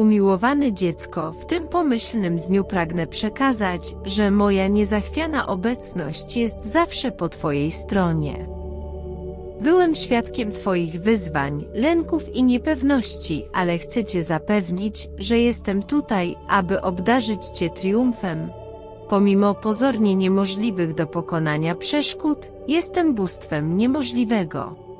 Umiłowane dziecko, w tym pomyślnym dniu pragnę przekazać, że moja niezachwiana obecność jest zawsze po Twojej stronie. Byłem świadkiem Twoich wyzwań, lęków i niepewności, ale chcę Cię zapewnić, że jestem tutaj, aby obdarzyć Cię triumfem. Pomimo pozornie niemożliwych do pokonania przeszkód, jestem bóstwem niemożliwego.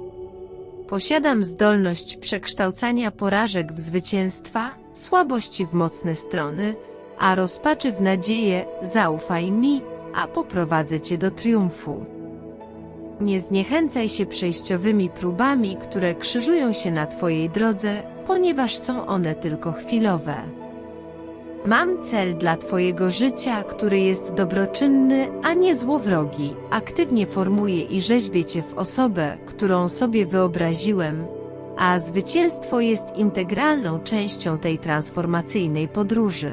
Posiadam zdolność przekształcania porażek w zwycięstwa, słabości w mocne strony, a rozpaczy w nadzieję, zaufaj mi, a poprowadzę Cię do triumfu. Nie zniechęcaj się przejściowymi próbami, które krzyżują się na Twojej drodze, ponieważ są one tylko chwilowe. Mam cel dla Twojego życia, który jest dobroczynny, a nie złowrogi. Aktywnie formuję i rzeźbię Cię w osobę, którą sobie wyobraziłem, a zwycięstwo jest integralną częścią tej transformacyjnej podróży.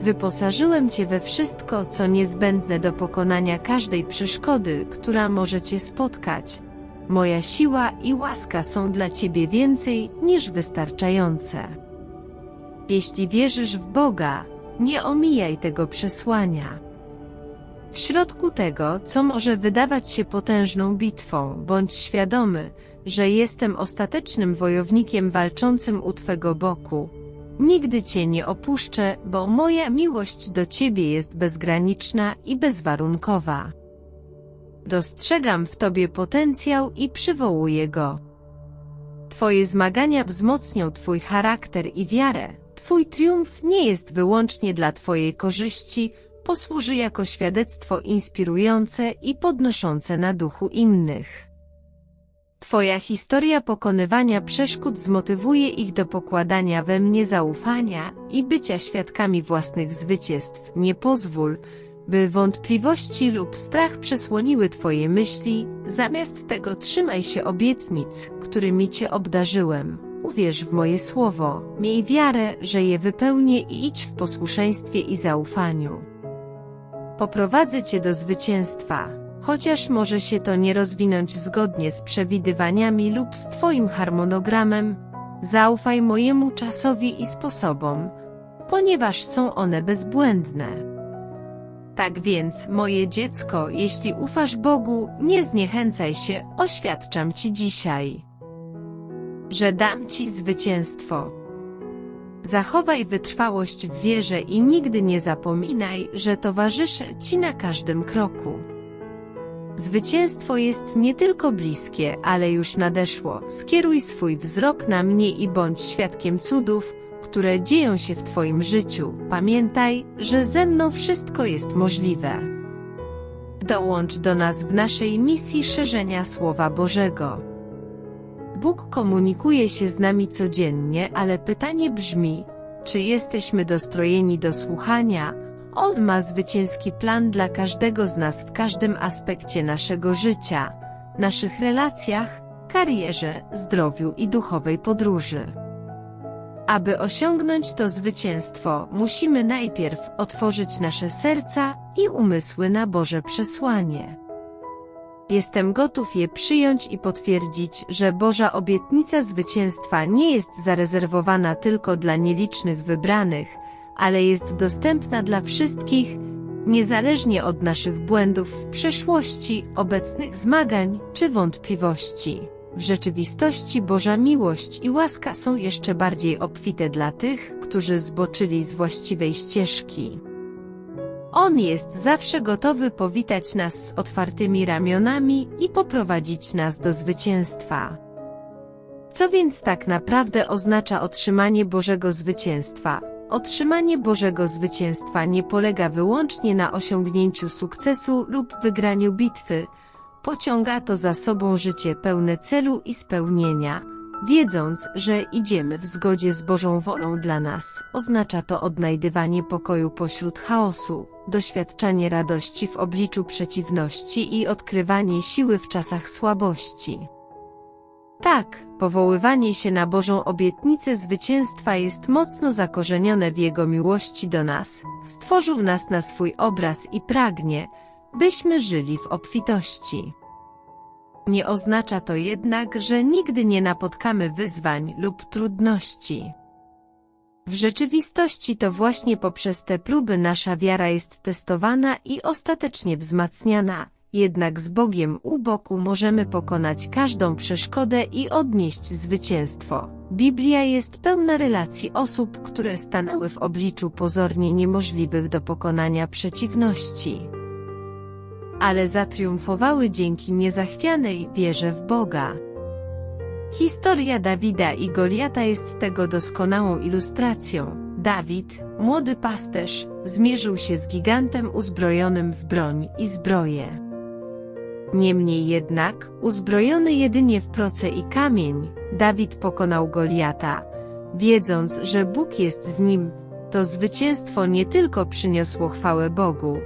Wyposażyłem Cię we wszystko, co niezbędne do pokonania każdej przeszkody, która może Cię spotkać. Moja siła i łaska są dla Ciebie więcej niż wystarczające. Jeśli wierzysz w Boga, nie omijaj tego przesłania. W środku tego, co może wydawać się potężną bitwą, bądź świadomy, że jestem ostatecznym wojownikiem walczącym u Twego boku. Nigdy Cię nie opuszczę, bo moja miłość do Ciebie jest bezgraniczna i bezwarunkowa. Dostrzegam w Tobie potencjał i przywołuję go. Twoje zmagania wzmocnią Twój charakter i wiarę. Twój triumf nie jest wyłącznie dla Twojej korzyści, posłuży jako świadectwo inspirujące i podnoszące na duchu innych. Twoja historia pokonywania przeszkód zmotywuje ich do pokładania we mnie zaufania i bycia świadkami własnych zwycięstw. Nie pozwól, by wątpliwości lub strach przesłoniły Twoje myśli, zamiast tego trzymaj się obietnic, którymi Cię obdarzyłem. Uwierz w moje słowo, miej wiarę, że je wypełnię i idź w posłuszeństwie i zaufaniu. Poprowadzę Cię do zwycięstwa, chociaż może się to nie rozwinąć zgodnie z przewidywaniami lub z Twoim harmonogramem, zaufaj mojemu czasowi i sposobom, ponieważ są one bezbłędne. Tak więc, moje dziecko, jeśli ufasz Bogu, nie zniechęcaj się, oświadczam Ci dzisiaj, że dam Ci zwycięstwo. Zachowaj wytrwałość w wierze i nigdy nie zapominaj, że towarzyszę Ci na każdym kroku. Zwycięstwo jest nie tylko bliskie, ale już nadeszło. Skieruj swój wzrok na mnie i bądź świadkiem cudów, które dzieją się w Twoim życiu. Pamiętaj, że ze mną wszystko jest możliwe. Dołącz do nas w naszej misji szerzenia Słowa Bożego. Bóg komunikuje się z nami codziennie, ale pytanie brzmi, czy jesteśmy dostrojeni do słuchania, on ma zwycięski plan dla każdego z nas w każdym aspekcie naszego życia, naszych relacjach, karierze, zdrowiu i duchowej podróży. Aby osiągnąć to zwycięstwo, musimy najpierw otworzyć nasze serca i umysły na Boże przesłanie. Jestem gotów je przyjąć i potwierdzić, że Boża obietnica zwycięstwa nie jest zarezerwowana tylko dla nielicznych wybranych, ale jest dostępna dla wszystkich, niezależnie od naszych błędów w przeszłości, obecnych zmagań czy wątpliwości. W rzeczywistości Boża miłość i łaska są jeszcze bardziej obfite dla tych, którzy zboczyli z właściwej ścieżki. On jest zawsze gotowy powitać nas z otwartymi ramionami i poprowadzić nas do zwycięstwa. Co więc tak naprawdę oznacza otrzymanie Bożego zwycięstwa? Otrzymanie Bożego zwycięstwa nie polega wyłącznie na osiągnięciu sukcesu lub wygraniu bitwy. Pociąga to za sobą życie pełne celu i spełnienia. Wiedząc, że idziemy w zgodzie z Bożą wolą dla nas, oznacza to odnajdywanie pokoju pośród chaosu, doświadczanie radości w obliczu przeciwności i odkrywanie siły w czasach słabości. Tak, powoływanie się na Bożą obietnicę zwycięstwa jest mocno zakorzenione w Jego miłości do nas. Stworzył nas na swój obraz i pragnie, byśmy żyli w obfitości. Nie oznacza to jednak, że nigdy nie napotkamy wyzwań lub trudności. W rzeczywistości to właśnie poprzez te próby nasza wiara jest testowana i ostatecznie wzmacniana. Jednak z Bogiem u boku możemy pokonać każdą przeszkodę i odnieść zwycięstwo. Biblia jest pełna relacji osób, które stanęły w obliczu pozornie niemożliwych do pokonania przeciwności. Ale zatriumfowały dzięki niezachwianej wierze w Boga. Historia Dawida i Goliata jest tego doskonałą ilustracją. Dawid, młody pasterz, zmierzył się z gigantem uzbrojonym w broń i zbroję. Niemniej jednak, uzbrojony jedynie w proce i kamień, Dawid pokonał Goliata. Wiedząc, że Bóg jest z nim, to zwycięstwo nie tylko przyniosło chwałę Bogu,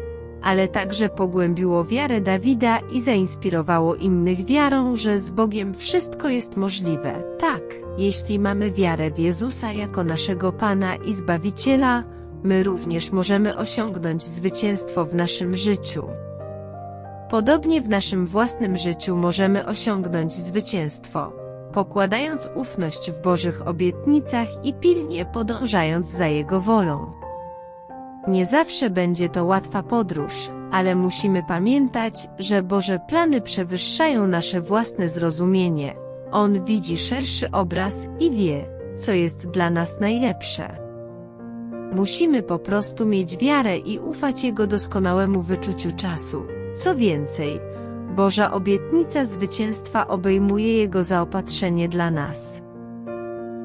ale także pogłębiło wiarę Dawida i zainspirowało innych wiarą, że z Bogiem wszystko jest możliwe. Tak, jeśli mamy wiarę w Jezusa jako naszego Pana i Zbawiciela, my również możemy osiągnąć zwycięstwo w naszym życiu. Podobnie w naszym własnym życiu możemy osiągnąć zwycięstwo, pokładając ufność w Bożych obietnicach i pilnie podążając za Jego wolą. Nie zawsze będzie to łatwa podróż, ale musimy pamiętać, że Boże plany przewyższają nasze własne zrozumienie. On widzi szerszy obraz i wie, co jest dla nas najlepsze. Musimy po prostu mieć wiarę i ufać Jego doskonałemu wyczuciu czasu. Co więcej, Boża obietnica zwycięstwa obejmuje Jego zaopatrzenie dla nas.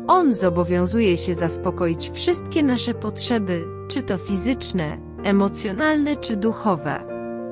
On zobowiązuje się zaspokoić wszystkie nasze potrzeby, czy to fizyczne, emocjonalne czy duchowe.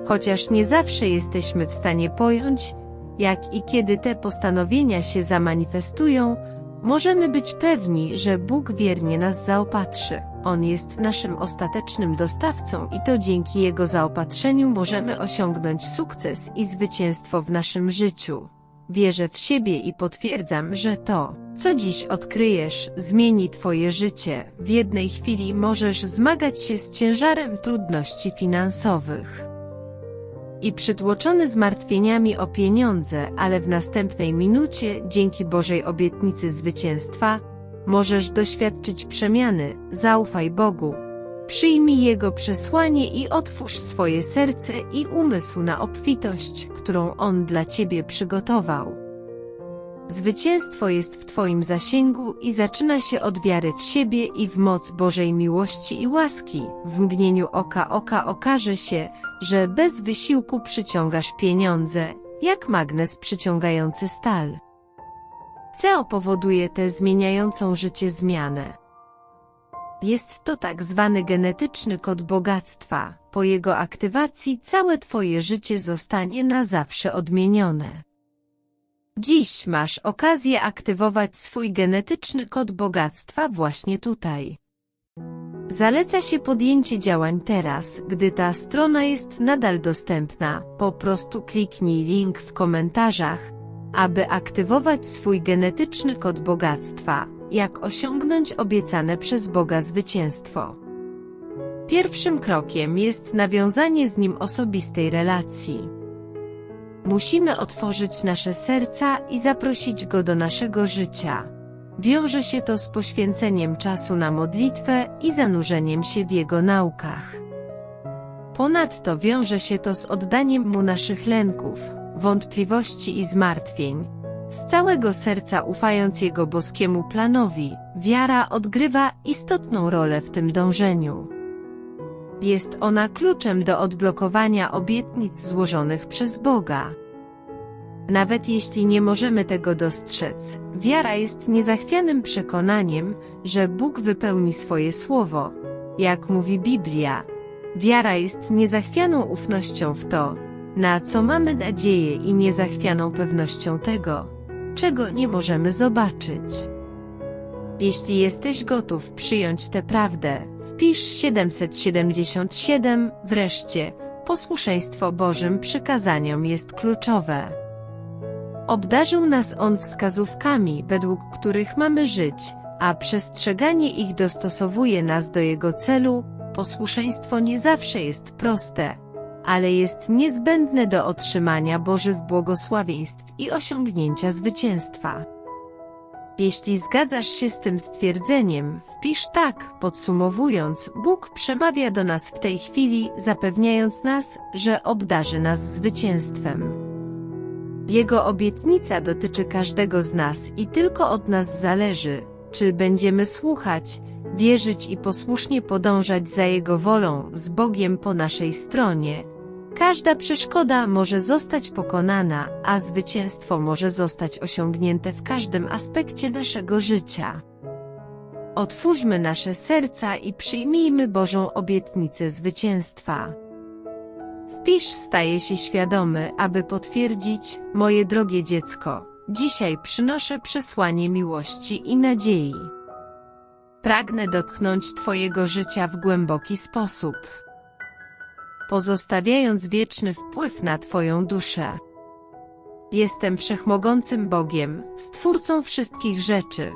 Chociaż nie zawsze jesteśmy w stanie pojąć, jak i kiedy te postanowienia się zamanifestują, możemy być pewni, że Bóg wiernie nas zaopatrzy. On jest naszym ostatecznym dostawcą i to dzięki Jego zaopatrzeniu możemy osiągnąć sukces i zwycięstwo w naszym życiu. Wierzę w siebie i potwierdzam, że to, co dziś odkryjesz, zmieni Twoje życie. W jednej chwili możesz zmagać się z ciężarem trudności finansowych i przytłoczony zmartwieniami o pieniądze, ale w następnej minucie, dzięki Bożej obietnicy zwycięstwa, możesz doświadczyć przemiany. Zaufaj Bogu. Przyjmij Jego przesłanie i otwórz swoje serce i umysł na obfitość, którą On dla Ciebie przygotował. Zwycięstwo jest w Twoim zasięgu i zaczyna się od wiary w siebie i w moc Bożej miłości i łaski. W mgnieniu oka oka okaże się, że bez wysiłku przyciągasz pieniądze, jak magnes przyciągający stal. CO powoduje tę zmieniającą życie zmianę. Jest to tak zwany genetyczny kod bogactwa. Po jego aktywacji całe Twoje życie zostanie na zawsze odmienione. Dziś masz okazję aktywować swój genetyczny kod bogactwa właśnie tutaj. Zaleca się podjęcie działań teraz, gdy ta strona jest nadal dostępna. Po prostu kliknij link w komentarzach, aby aktywować swój genetyczny kod bogactwa, jak osiągnąć obiecane przez Boga zwycięstwo. Pierwszym krokiem jest nawiązanie z Nim osobistej relacji. Musimy otworzyć nasze serca i zaprosić Go do naszego życia. Wiąże się to z poświęceniem czasu na modlitwę i zanurzeniem się w Jego naukach. Ponadto wiąże się to z oddaniem Mu naszych lęków, wątpliwości i zmartwień. Z całego serca ufając Jego boskiemu planowi, wiara odgrywa istotną rolę w tym dążeniu. Jest ona kluczem do odblokowania obietnic złożonych przez Boga. Nawet jeśli nie możemy tego dostrzec, wiara jest niezachwianym przekonaniem, że Bóg wypełni swoje słowo. Jak mówi Biblia, wiara jest niezachwianą ufnością w to, na co mamy nadzieję i niezachwianą pewnością tego, czego nie możemy zobaczyć. Jeśli jesteś gotów przyjąć tę prawdę, wpisz 777, wreszcie, posłuszeństwo Bożym przykazaniom jest kluczowe. Obdarzył nas On wskazówkami, według których mamy żyć, a przestrzeganie ich dostosowuje nas do Jego celu. Posłuszeństwo nie zawsze jest proste, ale jest niezbędne do otrzymania Bożych błogosławieństw i osiągnięcia zwycięstwa. Jeśli zgadzasz się z tym stwierdzeniem, wpisz tak, podsumowując, Bóg przemawia do nas w tej chwili, zapewniając nas, że obdarzy nas zwycięstwem. Jego obietnica dotyczy każdego z nas i tylko od nas zależy, czy będziemy słuchać, wierzyć i posłusznie podążać za Jego wolą, z Bogiem po naszej stronie. Każda przeszkoda może zostać pokonana, a zwycięstwo może zostać osiągnięte w każdym aspekcie naszego życia. Otwórzmy nasze serca i przyjmijmy Bożą obietnicę zwycięstwa. Wpisz staje się świadomy, aby potwierdzić, moje drogie dziecko, dzisiaj przynoszę przesłanie miłości i nadziei. Pragnę dotknąć Twojego życia w głęboki sposób, pozostawiając wieczny wpływ na Twoją duszę. Jestem wszechmogącym Bogiem, Stwórcą wszystkich rzeczy.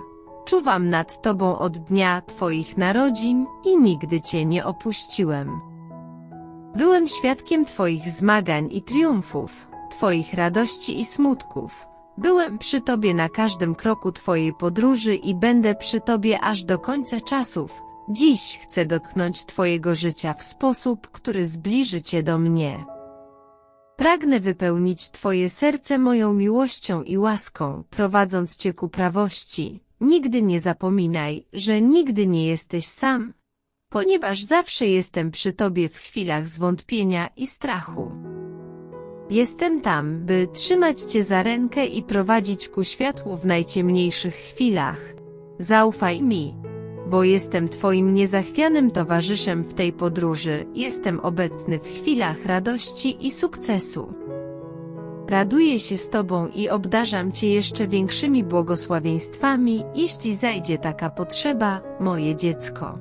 Czuwam nad Tobą od dnia Twoich narodzin i nigdy Cię nie opuściłem. Byłem świadkiem Twoich zmagań i triumfów, Twoich radości i smutków. Byłem przy Tobie na każdym kroku Twojej podróży i będę przy Tobie aż do końca czasów. Dziś chcę dotknąć Twojego życia w sposób, który zbliży Cię do mnie. Pragnę wypełnić Twoje serce moją miłością i łaską, prowadząc Cię ku prawości. Nigdy nie zapominaj, że nigdy nie jesteś sam, ponieważ zawsze jestem przy Tobie w chwilach zwątpienia i strachu. Jestem tam, by trzymać Cię za rękę i prowadzić ku światłu w najciemniejszych chwilach. Zaufaj mi, bo jestem Twoim niezachwianym towarzyszem w tej podróży, jestem obecny w chwilach radości i sukcesu. Raduję się z Tobą i obdarzam Cię jeszcze większymi błogosławieństwami, jeśli zajdzie taka potrzeba, moje dziecko.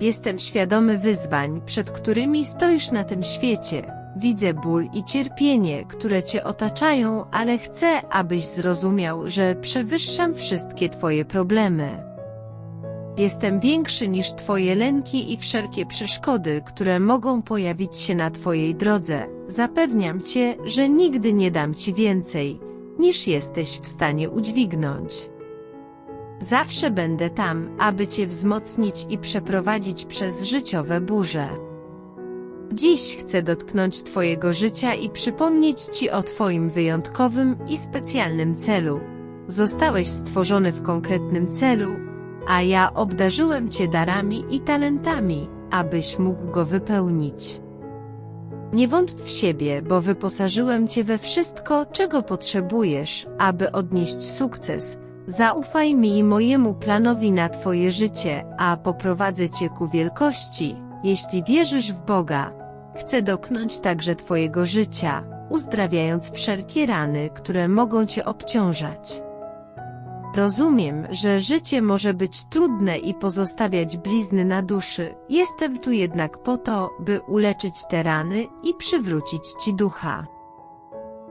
Jestem świadomy wyzwań, przed którymi stoisz na tym świecie. Widzę ból i cierpienie, które Cię otaczają, ale chcę, abyś zrozumiał, że przewyższam wszystkie Twoje problemy. Jestem większy niż Twoje lęki i wszelkie przeszkody, które mogą pojawić się na Twojej drodze. Zapewniam Cię, że nigdy nie dam Ci więcej, niż jesteś w stanie udźwignąć. Zawsze będę tam, aby Cię wzmocnić i przeprowadzić przez życiowe burze. Dziś chcę dotknąć Twojego życia i przypomnieć Ci o Twoim wyjątkowym i specjalnym celu. Zostałeś stworzony w konkretnym celu, a ja obdarzyłem Cię darami i talentami, abyś mógł go wypełnić. Nie wątp w siebie, bo wyposażyłem Cię we wszystko, czego potrzebujesz, aby odnieść sukces. Zaufaj mi i mojemu planowi na Twoje życie, a poprowadzę Cię ku wielkości, jeśli wierzysz w Boga. Chcę dotknąć także Twojego życia, uzdrawiając wszelkie rany, które mogą Cię obciążać. Rozumiem, że życie może być trudne i pozostawiać blizny na duszy. Jestem tu jednak po to, by uleczyć te rany i przywrócić Ci ducha.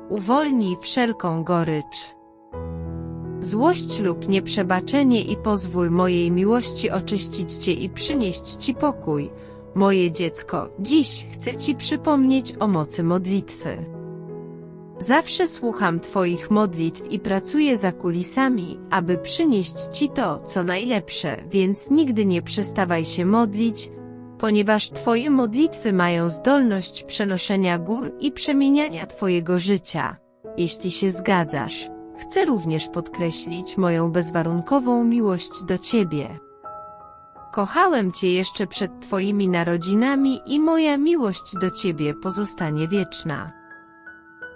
Uwolnij wszelką gorycz. Złość lub nieprzebaczenie i pozwól mojej miłości oczyścić Cię i przynieść Ci pokój. Moje dziecko, dziś chcę Ci przypomnieć o mocy modlitwy. Zawsze słucham Twoich modlitw i pracuję za kulisami, aby przynieść Ci to, co najlepsze, więc nigdy nie przestawaj się modlić, ponieważ Twoje modlitwy mają zdolność przenoszenia gór i przemieniania Twojego życia. Jeśli się zgadzasz, chcę również podkreślić moją bezwarunkową miłość do Ciebie. Kochałem Cię jeszcze przed Twoimi narodzinami i moja miłość do Ciebie pozostanie wieczna.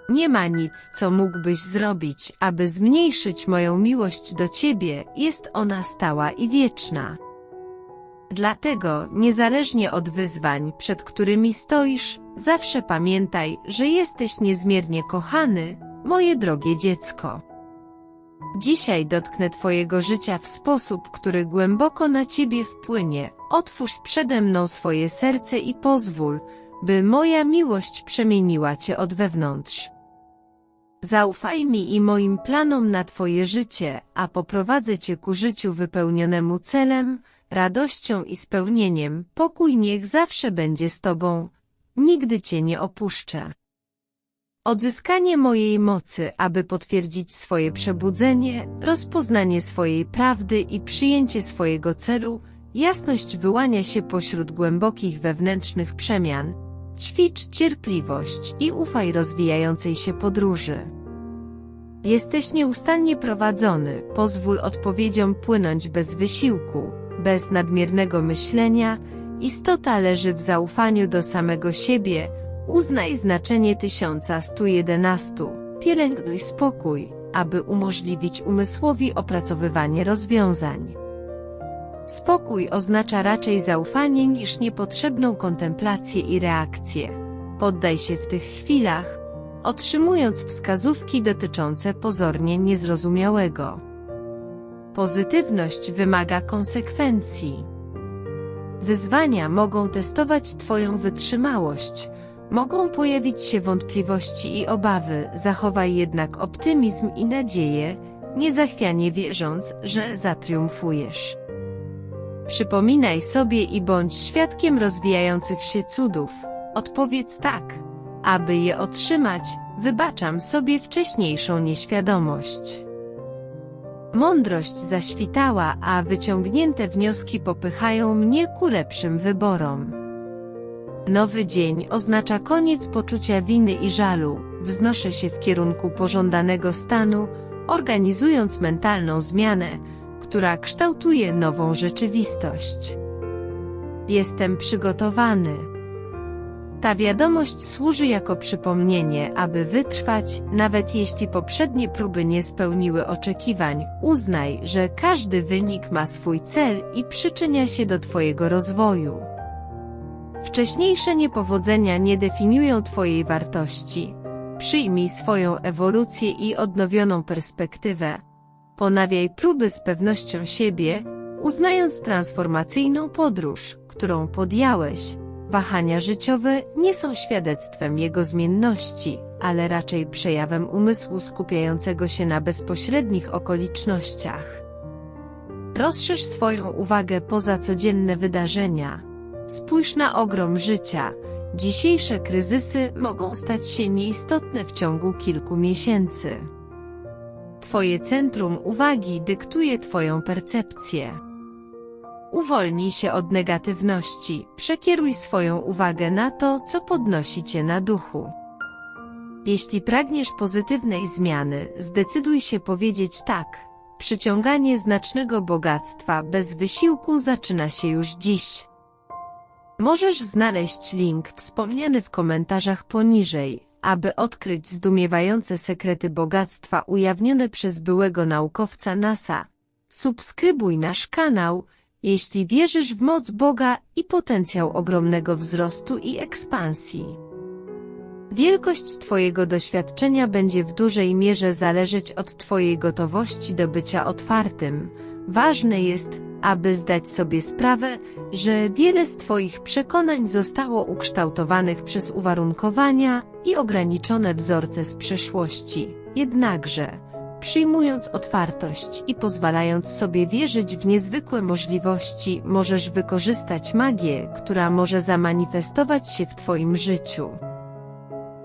Nie ma nic, co mógłbyś zrobić, aby zmniejszyć moją miłość do Ciebie, jest ona stała i wieczna. Dlatego, niezależnie od wyzwań, przed którymi stoisz, zawsze pamiętaj, że jesteś niezmiernie kochany, moje drogie dziecko. Dzisiaj dotknę Twojego życia w sposób, który głęboko na Ciebie wpłynie. Otwórz przede mną swoje serce i pozwól, by moja miłość przemieniła Cię od wewnątrz. Zaufaj mi i moim planom na Twoje życie, a poprowadzę Cię ku życiu wypełnionemu celem, radością i spełnieniem. Pokój niech zawsze będzie z Tobą. Nigdy Cię nie opuszczę. Odzyskanie mojej mocy, aby potwierdzić swoje przebudzenie, rozpoznanie swojej prawdy i przyjęcie swojego celu, jasność wyłania się pośród głębokich wewnętrznych przemian. Ćwicz cierpliwość i ufaj rozwijającej się podróży. Jesteś nieustannie prowadzony, pozwól odpowiedziom płynąć bez wysiłku, bez nadmiernego myślenia, istota leży w zaufaniu do samego siebie, uznaj znaczenie 1111, pielęgnuj spokój, aby umożliwić umysłowi opracowywanie rozwiązań. Spokój oznacza raczej zaufanie niż niepotrzebną kontemplację i reakcję. Poddaj się w tych chwilach, otrzymując wskazówki dotyczące pozornie niezrozumiałego. Pozytywność wymaga konsekwencji. Wyzwania mogą testować Twoją wytrzymałość, mogą pojawić się wątpliwości i obawy, zachowaj jednak optymizm i nadzieję, niezachwianie wierząc, że zatriumfujesz. Przypominaj sobie i bądź świadkiem rozwijających się cudów. Odpowiedz tak. Aby je otrzymać, wybaczam sobie wcześniejszą nieświadomość. Mądrość zaświtała, a wyciągnięte wnioski popychają mnie ku lepszym wyborom. Nowy dzień oznacza koniec poczucia winy i żalu, wznoszę się w kierunku pożądanego stanu, organizując mentalną zmianę, która kształtuje nową rzeczywistość. Jestem przygotowany. Ta wiadomość służy jako przypomnienie, aby wytrwać, nawet jeśli poprzednie próby nie spełniły oczekiwań. Uznaj, że każdy wynik ma swój cel i przyczynia się do Twojego rozwoju. Wcześniejsze niepowodzenia nie definiują Twojej wartości. Przyjmij swoją ewolucję i odnowioną perspektywę. Ponawiaj próby z pewnością siebie, uznając transformacyjną podróż, którą podjąłeś. Wahania życiowe nie są świadectwem jego zmienności, ale raczej przejawem umysłu skupiającego się na bezpośrednich okolicznościach. Rozszerz swoją uwagę poza codzienne wydarzenia. Spójrz na ogrom życia. Dzisiejsze kryzysy mogą stać się nieistotne w ciągu kilku miesięcy. Twoje centrum uwagi dyktuje Twoją percepcję. Uwolnij się od negatywności, przekieruj swoją uwagę na to, co podnosi Cię na duchu. Jeśli pragniesz pozytywnej zmiany, zdecyduj się powiedzieć tak. Przyciąganie znacznego bogactwa bez wysiłku zaczyna się już dziś. Możesz znaleźć link wspomniany w komentarzach poniżej, aby odkryć zdumiewające sekrety bogactwa ujawnione przez byłego naukowca NASA. Subskrybuj nasz kanał, jeśli wierzysz w moc Boga i potencjał ogromnego wzrostu i ekspansji. Wielkość Twojego doświadczenia będzie w dużej mierze zależeć od Twojej gotowości do bycia otwartym. Ważne jest, aby zdać sobie sprawę, że wiele z Twoich przekonań zostało ukształtowanych przez uwarunkowania i ograniczone wzorce z przeszłości. Jednakże, przyjmując otwartość i pozwalając sobie wierzyć w niezwykłe możliwości, możesz wykorzystać magię, która może zamanifestować się w Twoim życiu.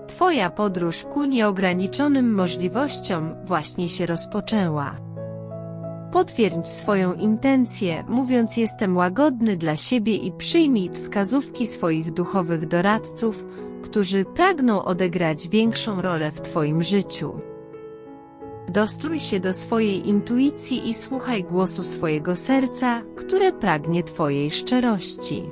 Twoja podróż ku nieograniczonym możliwościom właśnie się rozpoczęła. Potwierdź swoją intencję, mówiąc jestem łagodny dla siebie i przyjmij wskazówki swoich duchowych doradców, którzy pragną odegrać większą rolę w Twoim życiu. Dostrój się do swojej intuicji i słuchaj głosu swojego serca, które pragnie Twojej szczerości.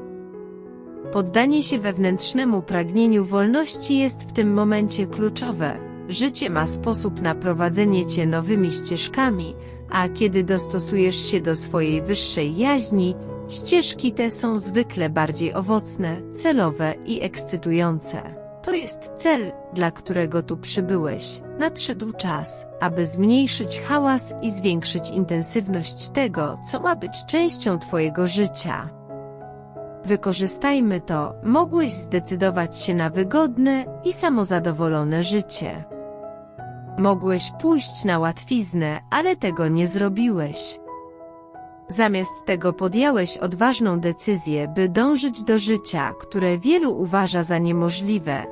Poddanie się wewnętrznemu pragnieniu wolności jest w tym momencie kluczowe. Życie ma sposób na prowadzenie Cię nowymi ścieżkami, a kiedy dostosujesz się do swojej wyższej jaźni, ścieżki te są zwykle bardziej owocne, celowe i ekscytujące. To jest cel, dla którego tu przybyłeś. Nadszedł czas, aby zmniejszyć hałas i zwiększyć intensywność tego, co ma być częścią Twojego życia. Wykorzystajmy to, mogłeś zdecydować się na wygodne i samozadowolone życie. Mogłeś pójść na łatwiznę, ale tego nie zrobiłeś. Zamiast tego podjąłeś odważną decyzję, by dążyć do życia, które wielu uważa za niemożliwe.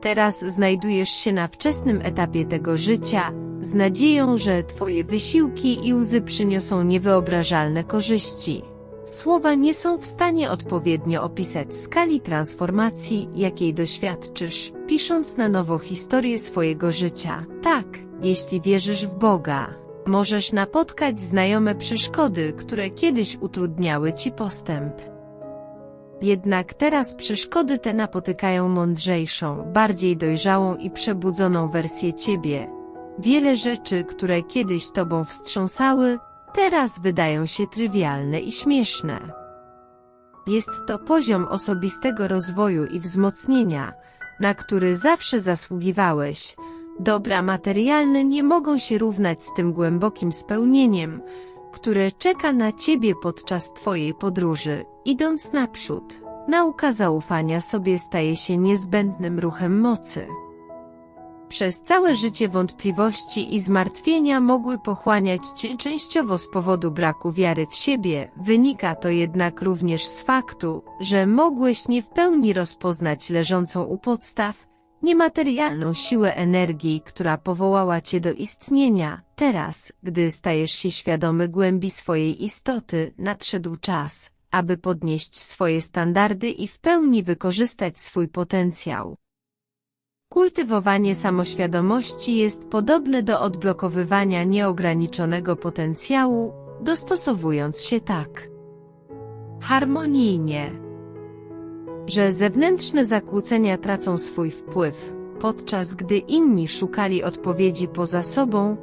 Teraz znajdujesz się na wczesnym etapie tego życia, z nadzieją, że Twoje wysiłki i łzy przyniosą niewyobrażalne korzyści. Słowa nie są w stanie odpowiednio opisać skali transformacji, jakiej doświadczysz, pisząc na nowo historię swojego życia. Tak, jeśli wierzysz w Boga, możesz napotkać znajome przeszkody, które kiedyś utrudniały ci postęp. Jednak teraz przeszkody te napotykają mądrzejszą, bardziej dojrzałą i przebudzoną wersję ciebie. Wiele rzeczy, które kiedyś tobą wstrząsały, teraz wydają się trywialne i śmieszne. Jest to poziom osobistego rozwoju i wzmocnienia, na który zawsze zasługiwałeś. Dobra materialne nie mogą się równać z tym głębokim spełnieniem, które czeka na ciebie podczas twojej podróży, idąc naprzód. Nauka zaufania sobie staje się niezbędnym ruchem mocy. Przez całe życie wątpliwości i zmartwienia mogły pochłaniać cię częściowo z powodu braku wiary w siebie, wynika to jednak również z faktu, że mogłeś nie w pełni rozpoznać leżącą u podstaw, niematerialną siłę energii, która powołała cię do istnienia. Teraz, gdy stajesz się świadomy głębi swojej istoty, nadszedł czas, aby podnieść swoje standardy i w pełni wykorzystać swój potencjał. Kultywowanie samoświadomości jest podobne do odblokowywania nieograniczonego potencjału, dostosowując się tak harmonijnie, że zewnętrzne zakłócenia tracą swój wpływ, podczas gdy inni szukali odpowiedzi poza sobą,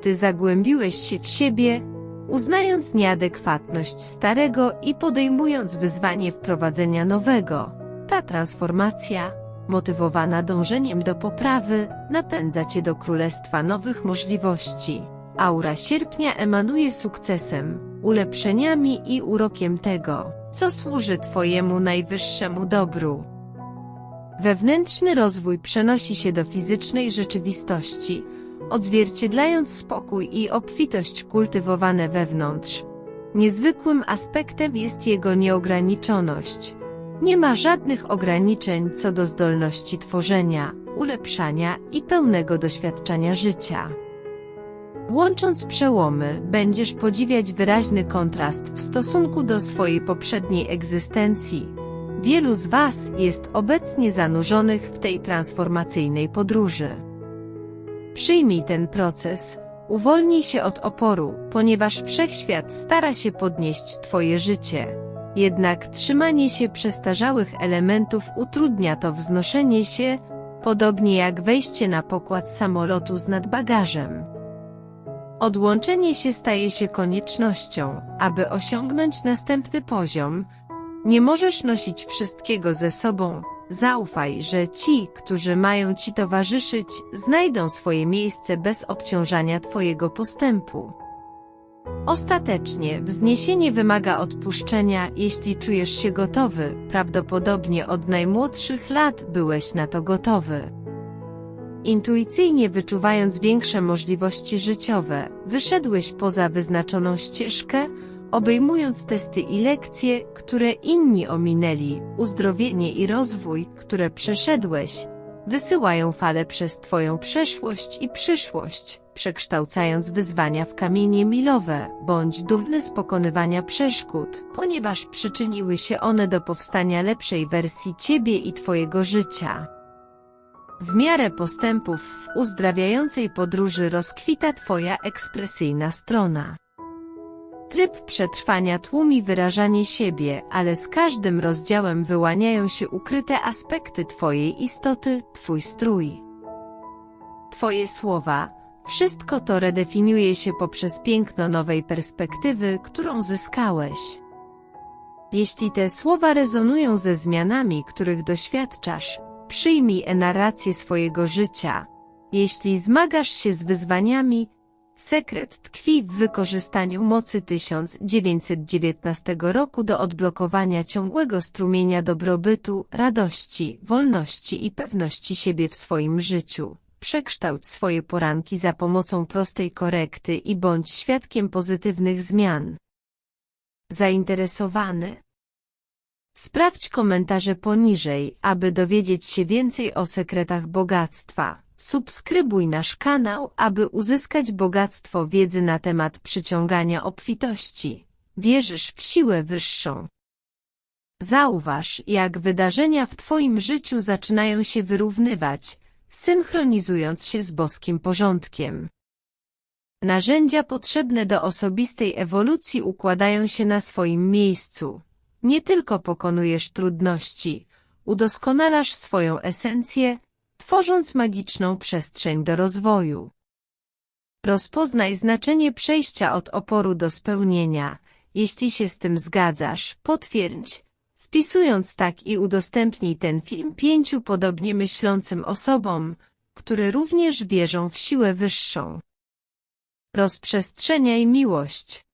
ty zagłębiłeś się w siebie, uznając nieadekwatność starego i podejmując wyzwanie wprowadzenia nowego. Ta transformacja, motywowana dążeniem do poprawy, napędza cię do królestwa nowych możliwości. Aura sierpnia emanuje sukcesem, ulepszeniami i urokiem tego, co służy twojemu najwyższemu dobru. Wewnętrzny rozwój przenosi się do fizycznej rzeczywistości, odzwierciedlając spokój i obfitość kultywowane wewnątrz. Niezwykłym aspektem jest jego nieograniczoność. Nie ma żadnych ograniczeń co do zdolności tworzenia, ulepszania i pełnego doświadczenia życia. Łącząc przełomy, będziesz podziwiać wyraźny kontrast w stosunku do swojej poprzedniej egzystencji. Wielu z Was jest obecnie zanurzonych w tej transformacyjnej podróży. Przyjmij ten proces, uwolnij się od oporu, ponieważ wszechświat stara się podnieść Twoje życie. Jednak trzymanie się przestarzałych elementów utrudnia to wznoszenie się, podobnie jak wejście na pokład samolotu z nadbagażem. Odłączenie się staje się koniecznością, aby osiągnąć następny poziom. Nie możesz nosić wszystkiego ze sobą. Zaufaj, że ci, którzy mają ci towarzyszyć, znajdą swoje miejsce bez obciążania Twojego postępu. Ostatecznie, wzniesienie wymaga odpuszczenia, jeśli czujesz się gotowy, prawdopodobnie od najmłodszych lat byłeś na to gotowy. Intuicyjnie wyczuwając większe możliwości życiowe, wyszedłeś poza wyznaczoną ścieżkę, obejmując testy i lekcje, które inni ominęli, uzdrowienie i rozwój, które przeszedłeś, wysyłają fale przez Twoją przeszłość i przyszłość, przekształcając wyzwania w kamienie milowe, bądź dumny z pokonywania przeszkód, ponieważ przyczyniły się one do powstania lepszej wersji Ciebie i Twojego życia. W miarę postępów w uzdrawiającej podróży rozkwita Twoja ekspresyjna strona. Tryb przetrwania tłumi wyrażanie siebie, ale z każdym rozdziałem wyłaniają się ukryte aspekty Twojej istoty, Twój strój. Twoje słowa, wszystko to redefiniuje się poprzez piękno nowej perspektywy, którą zyskałeś. Jeśli te słowa rezonują ze zmianami, których doświadczasz, przyjmij narrację swojego życia. Jeśli zmagasz się z wyzwaniami, sekret tkwi w wykorzystaniu mocy 1919 roku do odblokowania ciągłego strumienia dobrobytu, radości, wolności i pewności siebie w swoim życiu. Przekształć swoje poranki za pomocą prostej korekty i bądź świadkiem pozytywnych zmian. Zainteresowany Sprawdź komentarze poniżej, aby dowiedzieć się więcej o sekretach bogactwa. Subskrybuj nasz kanał, aby uzyskać bogactwo wiedzy na temat przyciągania obfitości. Wierzysz w siłę wyższą. Zauważ, jak wydarzenia w Twoim życiu zaczynają się wyrównywać, synchronizując się z boskim porządkiem. Narzędzia potrzebne do osobistej ewolucji układają się na swoim miejscu. Nie tylko pokonujesz trudności, udoskonalasz swoją esencję, tworząc magiczną przestrzeń do rozwoju. Rozpoznaj znaczenie przejścia od oporu do spełnienia. Jeśli się z tym zgadzasz, potwierdź, wpisując tak i udostępnij ten film pięciu podobnie myślącym osobom, które również wierzą w siłę wyższą. Rozprzestrzeniaj miłość.